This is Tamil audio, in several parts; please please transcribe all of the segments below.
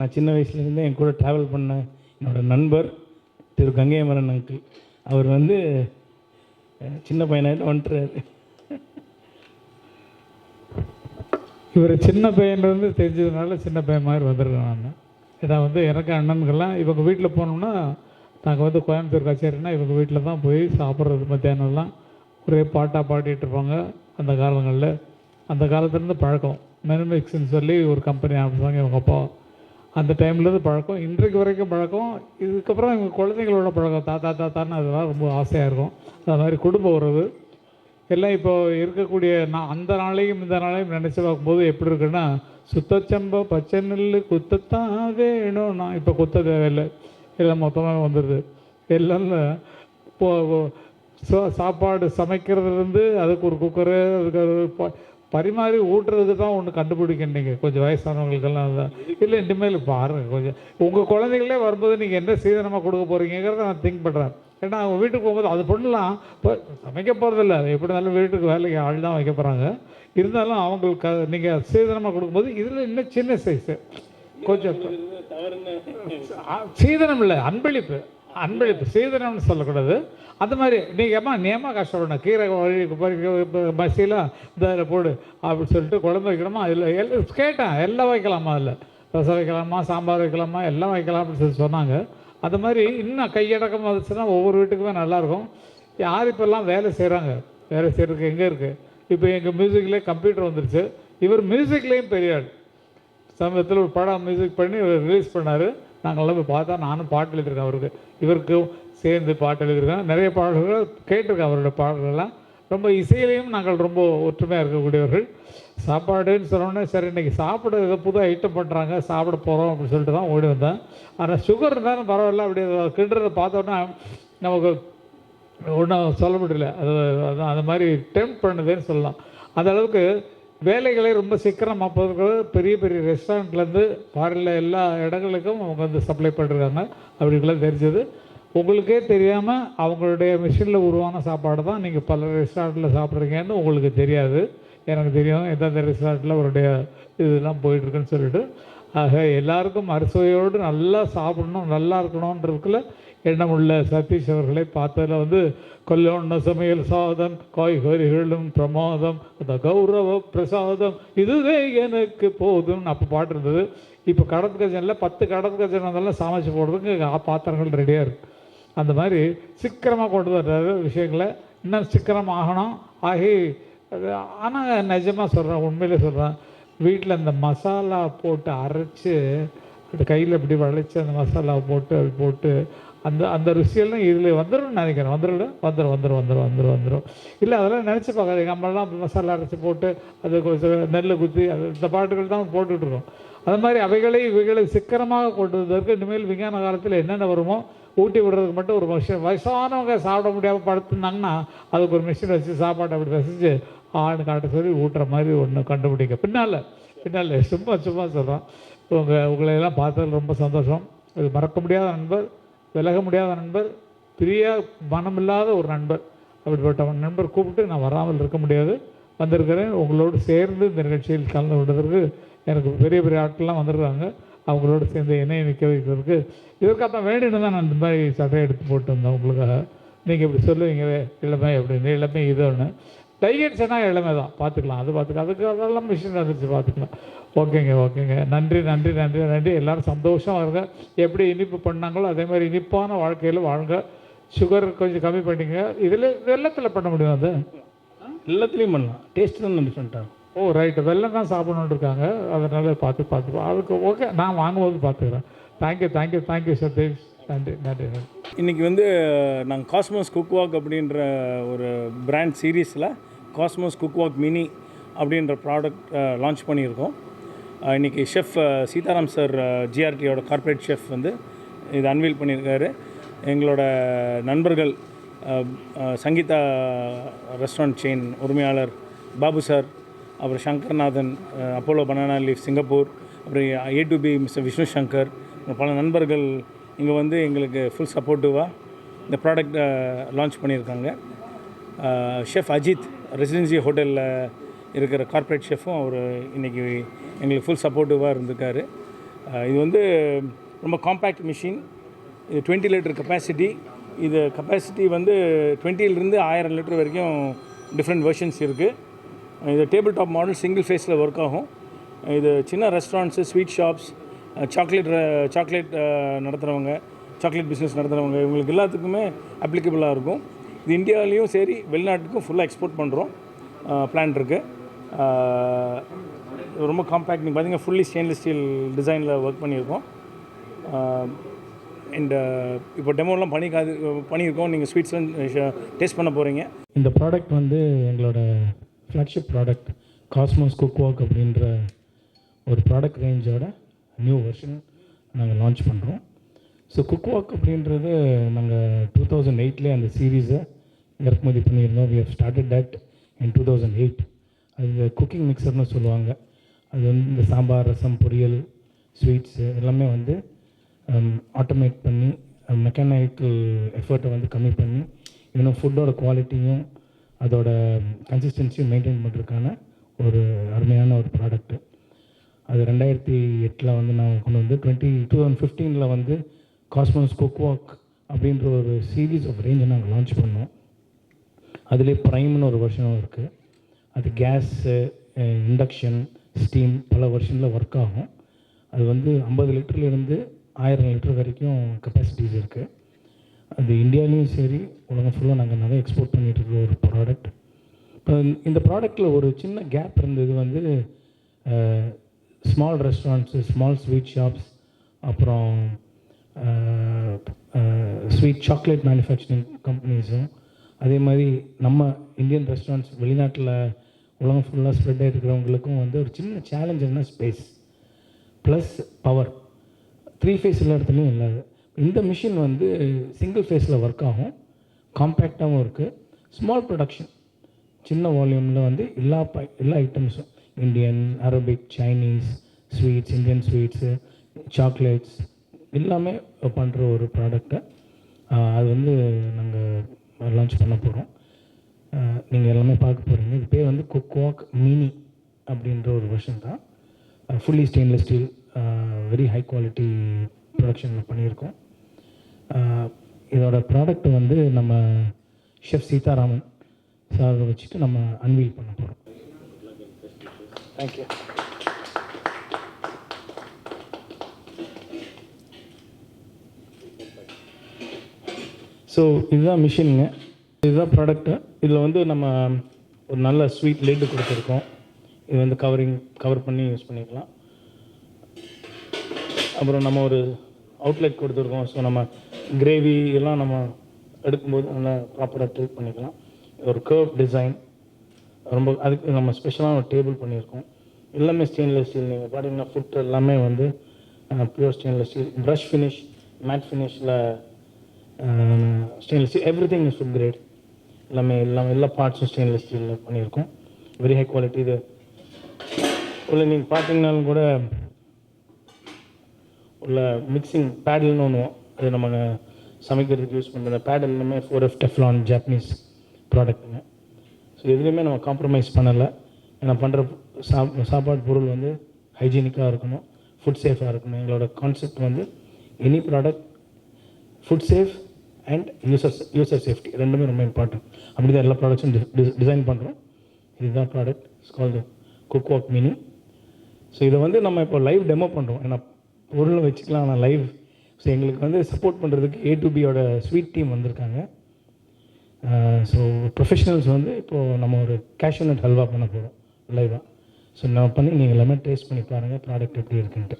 நான் சின்ன வயசுலேருந்தே என் கூட ட்ராவல் பண்ண என்னோடய நண்பர் திரு கங்கையமரன் அங்கிள் அவர் வந்து சின்ன பையனாகிட்டு வந்துட்டுறாரு இவர் சின்ன பையன்றது தெரிஞ்சதுனால சின்ன பையன் மாதிரி வந்துடுறேன் நான். இதான் வந்து எனக்கு அண்ணன்கள்லாம் இவங்க வீட்டில் போனோம்னா நாங்கள் வந்து கோயம்புத்தூர் கச்சேரினா இவங்க வீட்டில் தான் போய் சாப்பிட்றது மத்தியானம்லாம். ஒரே பாட்டாக பாடிட்டு இருப்பாங்க அந்த காலங்களில். அந்த காலத்துலேருந்து பழக்கம். மெனுமிக்ஸ்ன்னு சொல்லி ஒரு கம்பெனி ஆரம்பித்தாங்க இவங்க அப்பா அந்த டைம்லேருந்து பழக்கம். இன்றைக்கு வரைக்கும் பழக்கம். இதுக்கப்புறம் எங்கள் குழந்தைங்களோட பழக்கம். தாத்தா தாத்தான்னு அதெல்லாம் ரொம்ப ஆசையாக இருக்கும். அது மாதிரி குடும்ப உறவு. எல்லாம் இப்போ இருக்கக்கூடிய நான் அந்த நாளையும் இந்த நாளையும் நினச்சி பார்க்கும்போது எப்படி இருக்குன்னா சுத்தச்சம்ப பச்சை நெல் குத்தத்தான் வேணும். நான் இப்போ குத்த தேவையில்லை. எல்லாம் மொத்தமாக வந்துடுது எல்லாம் இப்போ சாப்பாடு சமைக்கிறதுலேருந்து அதுக்கு ஒரு குக்கரு அதுக்கு ஒரு பரிமாறி ஊட்டுறதுக்கு தான் ஒன்று கண்டுபிடிக்கணுங்க கொஞ்சம் வயசானவங்களுக்கெல்லாம் இல்லை இனிமேல் பாருங்கள் கொஞ்சம். உங்கள் குழந்தைகளே வரும்போது நீங்கள் என்ன சீதனமாக கொடுக்க போகிறீங்கிறத நான் திங்க் பண்ணுறேன் ஏன்னா அவங்க வீட்டுக்கு போகும்போது அது பண்ணலாம். இப்போ சமைக்க போகிறதில்ல எப்படி இருந்தாலும் வீட்டுக்கு வேலைக்கு ஆள் தான் வைக்க போகிறாங்க இருந்தாலும் அவங்களுக்கு நீங்கள் சீதனமாக கொடுக்கும்போது இதில் இன்னும் சின்ன சைஸு கொஞ்சம் சீதனம் இல்லை அன்பளிப்பு. அன்பளிப்பு சீதனம்னு சொல்லக்கூடாது. அந்த மாதிரி நீங்கள் ஏமா நேமா கஷ்டப்படணும் கீரை வழி மசிலாம் இந்த இதில் போடு அப்படின்னு சொல்லிட்டு குழம்பு வைக்கணுமா? இல்லை எல்லாம் கேட்டேன் எல்லாம் வைக்கலாமா அதில்? ரசம் வைக்கலாமா சாம்பார் வைக்கலாமா எல்லாம் வைக்கலாம் அப்படின்னு சொல்லி சொன்னாங்க. அது மாதிரி இன்னும் கையடக்கம் வந்துச்சுன்னா ஒவ்வொரு வீட்டுக்குமே நல்லாயிருக்கும். யார் இப்போல்லாம் வேலை செய்கிறாங்க வேலை செய்கிறதுக்கு எங்கே இருக்குது இப்போ எங்கள் மியூசிக்லேயே கம்ப்யூட்டர் வந்துருச்சு. இவர் மியூசிக்லேயும் பெரிய ஆள். சமயத்தில் ஒரு படம் மியூசிக் பண்ணி ரிலீஸ் பண்ணார். நாங்கள்லாம் போய் பார்த்தா நானும் பாட்டு எழுதியிருக்கேன் அவருக்கு. இவருக்கும் சேர்ந்து பாட்டு எழுதியிருக்கேன். நிறைய பாடல்கள் கேட்டிருக்கேன் அவரோட பாடல்கள்லாம். ரொம்ப இசையிலையும் நாங்கள் ரொம்ப ஒற்றுமையாக இருக்கக்கூடியவர்கள். சாப்பாடுன்னு சொன்னோன்னே சரி இன்றைக்கி சாப்பிட ஏதோ புது ஐட்டம் பண்ணுறாங்க சாப்பிட போகிறோம் அப்படின்னு சொல்லிட்டு தான் ஓடி வந்தேன். ஆனால் சுகர் இருந்தாலும் பரவாயில்ல அப்படி கிண்டுறதை பார்த்தோன்னா நமக்கு ஒன்றும் சொல்ல முடியல. அது அந்த மாதிரி டெம்ப் பண்ணுதுன்னு சொல்லலாம். அந்த அளவுக்கு வேலைகளை ரொம்ப சீக்கிரமாக போகிறது பெரிய பெரிய ரெஸ்டாரண்ட்லேருந்து ஃபாரினில் எல்லா இடங்களுக்கும் அவங்க வந்து சப்ளை பண்ணிருக்காங்க அப்படிங்கலாம் தெரிஞ்சது. உங்களுக்கே தெரியாமல் அவங்களுடைய மிஷினில் உருவான சாப்பாடு தான் நீங்கள் பல ரெஸ்டாரண்ட்டில் சாப்பிட்றீங்கன்னு உங்களுக்கு தெரியாது. எனக்கு தெரியும் எந்தெந்த ரெஸ்டாரண்ட்டில் அவருடைய இதெல்லாம் போயிட்டுருக்குன்னு சொல்லிட்டு. ஆக எல்லாருக்கும் அறுசுவையோடு நல்லா சாப்பிடணும் நல்லா இருக்கணுன்றதுக்குள்ள எண்ணமுள்ள சதீஷ் அவர்களை பார்த்ததில் வந்து கொல்லோன்ன சமையல் சாதம் காய்கறிகளும் பிரமாதம் அந்த கௌரவ பிரசாதம் இதுவே எனக்கு போதும்னு அப்போ பாட்டு இருந்தது. இப்போ கடத்து கஜனில் பத்து கடத்து கஜன் வந்தாலும் சமைச்சு போடுறதுக்கு பாத்திரங்கள் ரெடியாக இருக்குது அந்த மாதிரி சீக்கிரமாக கொண்டு வர்றாரு விஷயங்களை. இன்னும் சீக்கிரம் ஆகணும். ஆகி ஆனால் நிஜமாக சொல்கிறேன் உண்மையிலே சொல்கிறேன் வீட்டில் அந்த மசாலா போட்டு அரைச்சி கையில் இப்படி வளைச்சி அந்த மசாலா போட்டு அது போட்டு அந்த அந்த ருசியெல்லாம் இதில் வந்துடும் நினைக்கிறேன். வந்துடும் வந்துடும் வந்துடும் வந்துடும் வந்துடும் வந்துடும் இல்லை அதெல்லாம் நினச்சி பார்க்காது எங்கள் அம்மாலாம் மசாலா அரைச்சி போட்டு அது கொஞ்சம் நெல் குத்தி அது இந்த பாட்டுகள் தான் போட்டுட்ருக்கோம் அது மாதிரி அவைகளை இவைகளை சிக்கனமாக கொண்டு வந்ததற்கு இனிமேல் விஞ்ஞான காலத்தில் என்னென்ன வருமோ ஊட்டி விடுறதுக்கு மட்டும் ஒரு மிஷின் வயசானவங்க சாப்பிட முடியாமல் படுத்துனாங்கன்னா அதுக்கு ஒரு மிஷின் வச்சு சாப்பாடு அப்படி ரசித்து ஆண் காட்ட சொல்லி ஊட்டுற மாதிரி ஒன்று கண்டுபிடிங்க. பின்னால் பின்னால் சும்மா சும்மா சொல்கிறோம் உங்கள் உங்களையெல்லாம் பார்த்தது பார்த்ததில் ரொம்ப சந்தோஷம். இது மறக்க முடியாத நண்பர். விலக முடியாத நண்பர் பிரிய மனமில்லாத ஒரு நண்பர். அப்படிப்பட்ட நண்பர் கூப்பிட்டு நான் வராமல் இருக்க முடியாது. வந்திருக்கிறேன். உங்களோடு சேர்ந்து இந்த நிகழ்ச்சியில் கலந்து கொண்டதற்கு எனக்கு பெரிய பெரிய ஆட்கள்லாம் வந்திருக்காங்க. அவங்களோட சேர்ந்து என்னையை நிற்க வைக்கிறதுக்கு இதற்காக தான் வேண்டின்னு தான் நான் இந்த மாதிரி சட்டையை எடுத்து போட்டு வந்தேன் உங்களுக்காக. நீங்கள் இப்படி சொல்லுவீங்களே இளமை அப்படின்னு இளமை இது ஒன்று டைகட்ஸ்னா இளமை தான். பார்த்துக்கலாம். அது பார்த்துக்கலாம். அதுக்கு அதெல்லாம் மிஷின் வந்துச்சு பார்த்துக்கலாம். ஓகேங்க ஓகேங்க. நன்றி நன்றி நன்றி நன்றி. எல்லாரும் சந்தோஷமாக இருங்க. எப்படி இனிப்பு பண்ணாங்களோ அதே மாதிரி இனிப்பான வாழ்க்கையில் வாழ்ங்க. சுகர் கொஞ்சம் கம்மி பண்ணிங்க இதில் வெள்ளத்தில் பண்ண முடியும் அது? எல்லாத்துலேயும் பண்ணலாம். டேஸ்ட் தான் டிஃப்ரெண்ட்டாக ஓ ரைட்டு வெள்ளம் தான் சாப்பிடணுன்னு இருக்காங்க. அதனால பார்த்து பார்த்து. அதுக்கு ஓகே நான் வாங்கும்போது பார்த்துக்கிறேன். தேங்க்யூ தேங்க்யூ தேங்க்யூ சதீஷ் நன்றி நன்றி நன்றி. இன்றைக்கி வந்து நாங்கள் காஸ்மோஸ் குக் வாக் அப்படின்ற ஒரு பிராண்ட் சீரீஸில் காஸ்மோஸ் குக் வாக் மினி அப்படின்ற ப்ராடக்ட் லான்ச் பண்ணியிருக்கோம். இன்றைக்கி இன்னைக்கு ஷெஃப் சீதாராம் சார் ஜிஆர்டியோட கார்ப்பரேட் ஷெஃப் வந்து இது அன்வீல் பண்ணியிருக்காரு. எங்களோட நண்பர்கள் சங்கீதா ரெஸ்டாரண்ட் செயின் உரிமையாளர் பாபு சார் அப்புறம் Shankarnathan Apollo banana leaf Singapore அப்புறம் A to B mister Vishnu Shankar பல நண்பர்கள் இங்கே வந்து எங்களுக்கு ஃபுல் சப்போர்ட்டிவாக இந்த ப்ராடக்ட் லான்ச் பண்ணியிருக்காங்க. ஷெஃப் அஜித் ரெசிடென்சி ஹோட்டலில் இருக்கிற கார்ப்பரேட் ஷெஃப்பும் அவர் இன்றைக்கி எங்களுக்கு ஃபுல் சப்போர்ட்டிவாக இருந்திருக்காரு. இது வந்து ரொம்ப காம்பேக்ட் மிஷின் இது டுவெண்ட்டி லிட்டர் கெப்பாசிட்டி இது கெப்பாசிட்டி வந்து டுவெண்ட்டிலிருந்து ஆயிரம் லிட்டர் வரைக்கும் டிஃப்ரெண்ட் வெர்ஷன்ஸ் இருக்குது இது டேபிள் டாப் மாடல் சிங்கிள் ஃபேஸில் ஒர்க் ஆகும். இது சின்ன restaurants sweet shops chocolate chocolate நடத்துகிறவங்க chocolate business நடத்துகிறவங்க இவங்களுக்கு எல்லாத்துக்குமே அப்ளிகபிளாக இருக்கும். இது இந்தியாவிலையும் சரி வெளிநாட்டுக்கும் ஃபுல்லாக எக்ஸ்போர்ட் பண்ணுறோம் பிளான் இருக்குது ரொம்ப காம்பேக்ட் நீங்கள் பார்த்தீங்கன்னா ஃபுல்லி ஸ்டெயின்லெஸ் ஸ்டீல் டிசைனில் ஒர்க் பண்ணியிருக்கோம். அண்ட் இப்போ டெமோலாம் பண்ணிக்காது பண்ணியிருக்கோம். நீங்கள் ஸ்வீட்ஸ்லாம் டேஸ்ட் பண்ண போகிறீங்க இந்த ப்ராடக்ட் வந்து எங்களோட flagship product Cosmos cook wok அப்படின்ற ஒரு ப்ராடக்ட் ரேஞ்சோட நியூ வெர்ஷன் நாங்கள் லான்ச் பண்ணுறோம் ஸோ குக் வாக் அப்படின்றது நாங்கள் டூ தௌசண்ட் எயிட்லேயே அந்த சீரீஸை இறக்குமதி பண்ணியிருந்தோம். We have started that in two thousand eight அது குக்கிங் மிக்சர்னு சொல்லுவாங்க. அது வந்து இந்த சாம்பார் ரசம் பொரியல் ஸ்வீட்ஸு எல்லாமே வந்து um, ஆட்டோமேட் பண்ணி uh, மெக்கானிக்கல் எஃபர்ட்டை வந்து கம்மி பண்ணி இன்னும் ஃபுட்டோட குவாலிட்டியும் அதோட கன்சிஸ்டன்சியும் மெயின்டைன் பண்ணுறதுக்கான ஒரு அருமையான ஒரு ப்ராடக்ட்டு அது ரெண்டாயிரத்தி எட்டில் வந்து நாங்கள் கொண்டு வந்து டுவெண்ட்டி டூ தௌசண்ட் ஃபிஃப்டீனில் வந்து காஸ்மோஸ் குக் வாக் அப்படின்ற ஒரு சீரீஸ் ஆஃப் ரேஞ்சை நாங்கள் லான்ச் பண்ணோம். அதிலே ப்ரைம்னு ஒரு வருஷனும் இருக்குது அது கேஸு இண்டக்ஷன் ஸ்டீம் பல வருஷனில் ஒர்க் ஆகும். அது வந்து ஐம்பது லிட்டர்லேருந்து ஆயிரம் லிட்டர் வரைக்கும் கெப்பாசிட்டிஸ் இருக்குது அது இந்தியாவிலையும் சரி உலகம் ஃபுல்லாக நாங்கள் நிறைய எக்ஸ்போர்ட் பண்ணிகிட்டு இருக்கிற ஒரு ப்ராடக்ட் இப்போ இந்த ப்ராடக்ட்டில் ஒரு சின்ன கேப் இருந்தது வந்து small restaurants small sweet shops அப்புறம் ஸ்வீட் சாக்லேட் மேனுஃபேக்சரிங் கம்பெனிஸும் அதே மாதிரி நம்ம இந்தியன் ரெஸ்டாரண்ட்ஸ் வெளிநாட்டில் உலகம் ஃபுல்லாக ஸ்ப்ரெட் ஆகிருக்கிறவங்களுக்கும் வந்து ஒரு சின்ன சேலஞ்ச் என்ன? Space plus power three phase எல்லா இடத்துலையும் இல்லாது இந்த மிஷின் வந்து சிங்கிள் ஃபேஸில் ஒர்க் ஆகும். காம்பேக்டாகவும் இருக்குது ஸ்மால் ப்ரொடக்ஷன் சின்ன வால்யூமில் வந்து எல்லா ப எல்லா ஐட்டம்ஸும் Indian Arabic Chinese sweets Indian sweets chocolates எல்லாமே பண்ணுற ஒரு ப்ராடக்டை அது வந்து நாங்கள் லான்ச் பண்ண போகிறோம் நீங்கள் எல்லாமே பார்க்க போகிறீங்க இது பேர் வந்து குக்வாக் மினி அப்படின்ற ஒரு வெர்ஷன் தான். Fully stainless steel very high quality production பண்ணியிருக்கோம். இதோட ப்ராடக்ட் வந்து நம்ம ஷெஃப் சீதாராமன் சார் வச்சுட்டு நம்ம அன்வீல் பண்ண போகிறோம் தேங்க்யூ ஸோ இதுதான் மிஷினுங்க இதுதான் ப்ராடக்ட்டு இதில் வந்து நம்ம ஒரு நல்ல ஸ்வீட் லெட்டு கொடுத்துருக்கோம். இது வந்து கவரிங் கவர் பண்ணி யூஸ் பண்ணிக்கலாம். அப்புறம் நம்ம ஒரு அவுட்லெட் கொடுத்துருக்கோம். ஸோ நம்ம கிரேவி எல்லாம் நம்ம எடுக்கும்போது நல்லா ப்ராப்பராக ட்ரீட் பண்ணிக்கலாம். ஒரு கர்வ் டிசைன் ரொம்ப அதுக்கு நம்ம ஸ்பெஷலான ஒரு டேபிள் பண்ணியிருக்கோம். எல்லாமே ஸ்டெயின்லெஸ் ஸ்டீல் நீங்கள் பார்த்தீங்கன்னா ஃபுட் எல்லாமே வந்து pure stainless steel brush finish matte ஃபினிஷில் stainless everything everything is food grade எல்லாமே எல்லாமே எல்லா பார்ட்ஸும் ஸ்டெயின்லெஸ் ஸ்டீலில் பண்ணியிருக்கோம். வெரி ஹை குவாலிட்டி இது. உள்ள நீங்கள் பார்த்தீங்கனாலும் கூட உள்ள மிக்சிங் பேடல்னு ஒன்று அது நம்ம சமைக்கிறதுக்கு யூஸ் பண்ணுற பேடல் எல்லாமே ஃபோர் எஃப் டெஃப்லான் ஜாப்பனீஸ் ப்ராடக்ட்டுங்க ஸோ எதுலேயுமே நம்ம காம்ப்ரமைஸ் பண்ணலை. ஏன்னா பண்ணுற சாப் சாப்பாடு பொருள் வந்து ஹைஜீனிக்காக இருக்கணும் ஃபுட் சேஃபாக இருக்கணும். எங்களோட கான்செப்ட் வந்து any product food safe and user user safety ரெண்டுமே ரொம்ப இம்பார்ட்டன்ட் அப்படி தான் எல்லா ப்ராடக்ட்ஸும் டிசைன் பண்ணுறோம் இதுதான் product it's called cook wok meaning so இதை வந்து நம்ம இப்போ லைவ் டெமோ பண்ணுறோம் ஏன்னா பொருளை வச்சுக்கலாம் ஆனால் லைவ் ஸோ எங்களுக்கு வந்து சப்போர்ட் பண்ணுறதுக்கு ஏ டு பியோட ஸ்வீட் டீம் வந்திருக்காங்க. ஸோ ப்ரொஃபஷனல்ஸ் வந்து இப்போது நம்ம ஒரு கேஷ்யூ நட் ஹல்வா பண்ண போகிறோம் லைவாக ஸோ நம்ம பண்ணி நீங்கள் எல்லாமே டேஸ்ட் பண்ணி பாருங்கள் ப்ராடக்ட் எப்படி இருக்குன்ட்டு.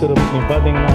சுகர் பார்த்தீங்கன்னா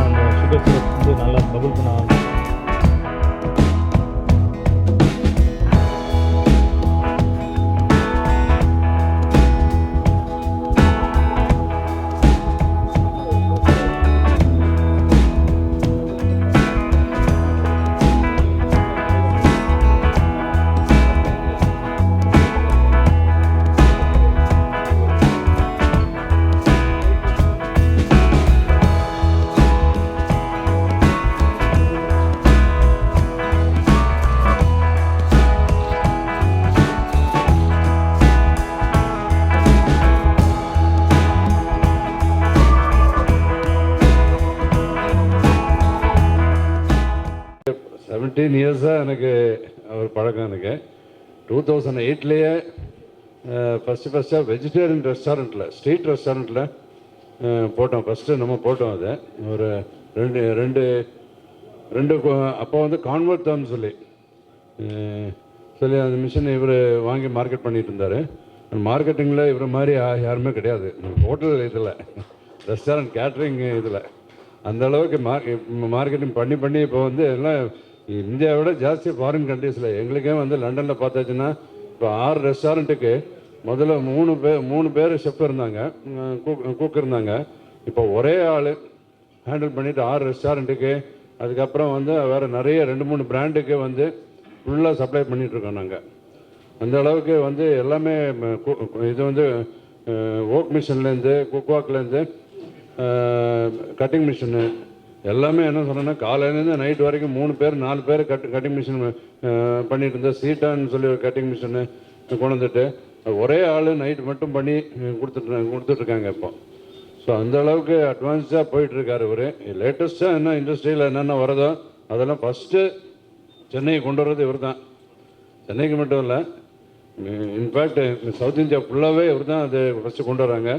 ஃபிஃப்டீன் இயர்ஸாக எனக்கு ஒரு பழக்கம் எனக்கு டூ தௌசண்ட் எயிட்லேயே ஃபஸ்ட்டு ஃபஸ்ட்டாக வெஜிடேரியன் ரெஸ்டாரண்ட்டில் ஸ்ட்ரீட் ரெஸ்டாரண்ட்டில் போட்டோம். ஃபஸ்ட்டு நம்ம போட்டோம் அதை. ஒரு ரெண்டு ரெண்டு ரெண்டு அப்போ வந்து கான்வெர்ட் சொல்லி. சொல்லி அந்த மிஷின் இவர் வாங்கி மார்க்கெட் பண்ணிகிட்டு இருந்தார். மார்க்கெட்டிங்கில் இவர் மாதிரி யாருமே கிடையாது. ஹோட்டல் இதில் ரெஸ்டாரண்ட் கேட்ரிங் இதில். அந்த அளவுக்கு மார்க்கெட்டிங் பண்ணி பண்ணி இப்போ வந்து எல்லாம் இந்தியாவை விட ஜாஸ்தி ஃபாரின் கண்ட்ரீஸில் எங்களுக்கே வந்து லண்டனில் பார்த்தாச்சுன்னா இப்போ ஆறு ரெஸ்டாரண்ட்டுக்கு முதல்ல மூணு பேர் மூணு பேர் ஷெஃப் இருந்தாங்க. குக் இருந்தாங்க. இப்போ ஒரே ஆள் ஹேண்டில் பண்ணிவிட்டு ஆறு ரெஸ்டாரண்ட்டுக்கு அதுக்கப்புறம் வந்து வேறு நிறைய ரெண்டு மூணு பிராண்டுக்கு வந்து ஃபுல்லாக சப்ளை பண்ணிகிட்ருக்கோம் நாங்கள் அந்த அளவுக்கு வந்து எல்லாமே இது வந்து ஓக் மிஷின்லேருந்து குக்வாக்லேருந்து கட்டிங் மிஷினு எல்லாமே என்ன சொன்னேன்னா காலையிலேருந்து நைட் வரைக்கும் மூணு பேர் நாலு பேர் கட் கட்டிங் மிஷின் பண்ணிட்டு இருந்தேன் சீட்டான்னு சொல்லி ஒரு கட்டிங் மிஷினு கொண்டு வந்துட்டு ஒரே ஆள் நைட் மட்டும் பண்ணி கொடுத்துட்டு கொடுத்துட்ருக்காங்க இப்போ. ஸோ அந்த அளவுக்கு அட்வான்ஸாக போயிட்டுருக்காரு இவர். லேட்டஸ்ட்டாக என்ன இண்டஸ்ட்ரியில் என்னென்ன வருதோ அதெல்லாம் ஃபஸ்ட்டு சென்னையை கொண்டு வர்றது இவர் தான் சென்னைக்கு மட்டும் இல்லை இன்ஃபேக்ட் சவுத் இந்தியா ஃபுல்லாகவே இவர் தான் அது ஃபஸ்ட்டு கொண்டு வராங்க.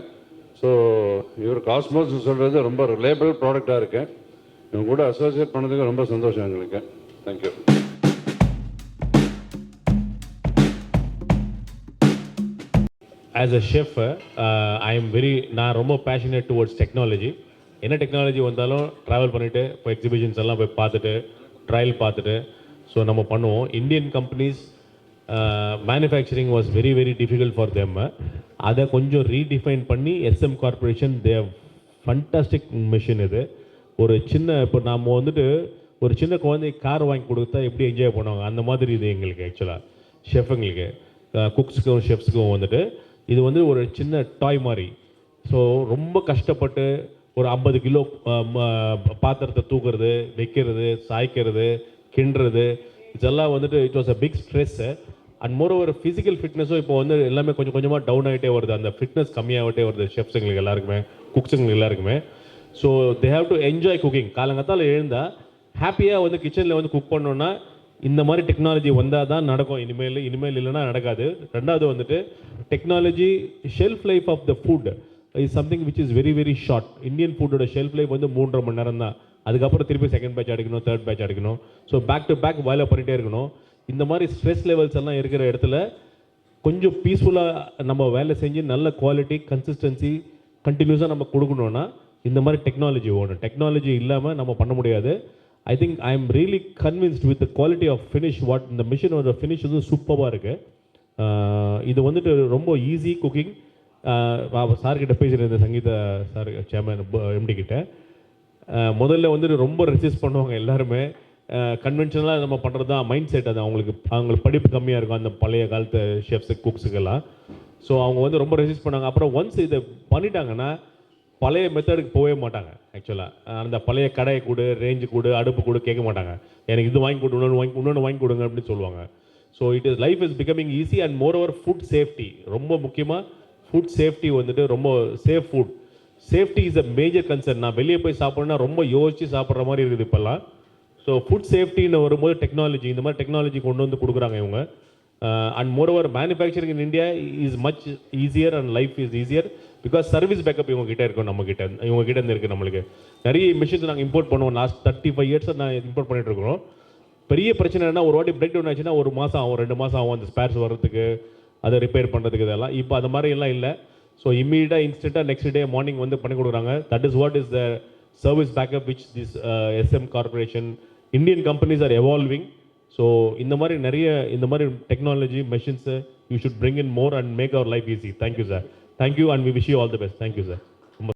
ஸோ இவர் காஸ்மோஸ் சொல்கிறது ரொம்ப ரிலேபிள் ப்ராடக்டாக இருக்குது இவங்க கூட அசோசியேட் பண்ணதுக்கு ரொம்ப சந்தோஷம் எங்களுக்கு. Thank you as a chef I am very நான் ரொம்ப பேஷனேட் டுவோர்ட்ஸ் டெக்னாலஜி என்ன டெக்னாலஜி வந்தாலும் ட்ராவல் பண்ணிவிட்டு இப்போ எக்ஸிபிஷன்ஸ் எல்லாம் போய் பார்த்துட்டு ட்ரையல் பார்த்துட்டு ஸோ நம்ம பண்ணுவோம். Indian companies manufacturing was very very difficult for them அதை கொஞ்சம் ரீடிஃபைன் பண்ணி SM corporation they fantastic machine இது. ஒரு சின்ன இப்போ நாம் வந்துட்டு ஒரு சின்ன குழந்தைக்கு கார் வாங்கி கொடுத்தா எப்படி என்ஜாய் பண்ணுவாங்க? அந்த மாதிரி இது எங்களுக்கு ஆக்சுவலாக ஷெஃபுங்களுக்கு குக்ஸுக்கும் ஷெஃப்ஸுக்கும் வந்துட்டு இது வந்து ஒரு சின்ன டாய் மாதிரி. ஸோ ரொம்ப கஷ்டப்பட்டு ஒரு ஐம்பது கிலோ பாத்திரத்தை தூக்குறது வைக்கிறது சாய்க்கிறது கிண்டுறது இதெல்லாம் வந்துட்டு it was a big stress and more ஒரு ஃபிசிக்கல் ஃபிட்னஸும் இப்போ வந்து எல்லாமே கொஞ்சம் கொஞ்சமாக டவுன் ஆகிட்டே வருது. அந்த ஃபிட்னஸ் கம்மியாகிட்டே வருது. ஷெஃப்ஸுங்களுக்கு எல்லாருக்குமே குக்ஸுங்களுக்கு எல்லாருக்குமே. So they have to enjoy cooking காலங்கத்தால் எழுந்தால் ஹாப்பியாக வந்து கிச்சனில் வந்து குக் பண்ணோன்னா இந்த மாதிரி டெக்னாலஜி வந்தால் தான் நடக்கும். இனிமேல் இனிமேல் இல்லைன்னா நடக்காது. ரெண்டாவது வந்துட்டு technology shelf life of the food is something which is very very short Indian ஃபுட்டோட shelf life வந்து மூன்றரை மணி நேரம் தான். அதுக்கப்புறம் திருப்பி செகண்ட் பேட்ச் அடிக்கணும் தேர்ட் பேட்ச் அடிக்கணும் ஸோ பேக் டு பேக் வேலை பண்ணிகிட்டே இருக்கணும். இந்த மாதிரி ஸ்ட்ரெஸ் லெவல்ஸ் எல்லாம் இருக்கிற இடத்துல கொஞ்சம் பீஸ்ஃபுல்லாக நம்ம வேலை செஞ்சு நல்ல குவாலிட்டி கன்சிஸ்டன்சி கண்டினியூஸாக நம்ம கொடுக்கணுன்னா இந்த மாதிரி டெக்னாலஜி ஓணும் டெக்னாலஜி இல்லாமல் நம்ம பண்ண முடியாது. I think I am really convinced with quality of finish what இந்த மிஷினோட ஃபினிஷ் வந்து சூப்பராக இருக்குது இது வந்துட்டு ரொம்ப ஈஸி குக்கிங் சார்கிட்ட பேசியிருந்தேன் சங்கீத சார் சேர்மேன் எம்டி கிட்ட. முதல்ல வந்துட்டு ரொம்ப ரெசிஸ்ட் பண்ணுவாங்க எல்லாருமே. கன்வென்ஷனலாக நம்ம பண்ணுறது தான் மைண்ட் செட் அது அவங்களுக்கு அவங்களுக்கு படிப்பு கம்மியாக இருக்கும் அந்த பழைய காலத்து ஷெஃப்ஸு குக்ஸுக்கெல்லாம் ஸோ அவங்க வந்து ரொம்ப ரெசிஸ்ட் பண்ணாங்க. அப்புறம் ஒன்ஸ் இதை பண்ணிட்டாங்கன்னா பழைய மெத்தடுக்கு போகவே மாட்டாங்க ஆக்சுவலாக அந்த பழைய கடையை கொடு ரேஞ்சு கொடு அடுப்பு கொடு கேட்க மாட்டாங்க. எனக்கு இது வாங்கி கொடு இன்னொன்று வாங்கி இன்னொன்று வாங்கி கொடுங்க அப்படின்னு சொல்லுவாங்க. So it is life is becoming easy and moreover food safety ரொம்ப முக்கியமாக ஃபுட் சேஃப்டி வந்துட்டு ரொம்ப safe food safety is a major concern நான் வெளியே போய் சாப்பிட்றேன்னா ரொம்ப யோசித்து சாப்பிட்ற மாதிரி இருக்குது இப்போல்லாம். ஸோ ஃபுட் சேஃப்டின்னு வரும்போது டெக்னாலஜி இந்த மாதிரி டெக்னாலஜி கொண்டு வந்து கொடுக்குறாங்க இவங்க. And moreover manufacturing in India is much easier and life is easier because service backup இவங்க கிட்ட இருக்கும் நம்ம கிட்ட இவங்க கிட்ட இருந்து இருக்குது நம்மளுக்கு. நிறைய மிஷின்ஸ் நாங்கள் இம்போர்ட் பண்ணுவோம். லாஸ்ட் தேர்ட்டி ஃபைவ் இயர்ஸ் நான் இம்போர்ட் பண்ணிட்டு இருக்கிறோம். பெரிய பிரச்சனை என்ன ஒரு வாட்டி பிரேக் டவுன் ஆச்சுன்னா ஒரு மாதம் ஆகும் ரெண்டு மாதம் ஆகும் அந்த ஸ்பேர்ஸ் வர்றதுக்கு அதை ரிப்பேர் பண்ணுறதுக்கு இதெல்லாம். இப்போ அந்த மாதிரி எல்லாம் இல்லை. ஸோ இம்மீடியட்டாக இன்ஸ்டண்ட்டாக நெக்ஸ்ட் டே மார்னிங் வந்து பண்ணி கொடுக்குறாங்க. That is what is the service backup which this SM corporation Indian companies are evolving so இந்த மாதிரி நிறைய இந்த மாதிரி technology machines you should bring in more and make our life easy thank you sir Thank you and we wish you all the best. Thank you, sir.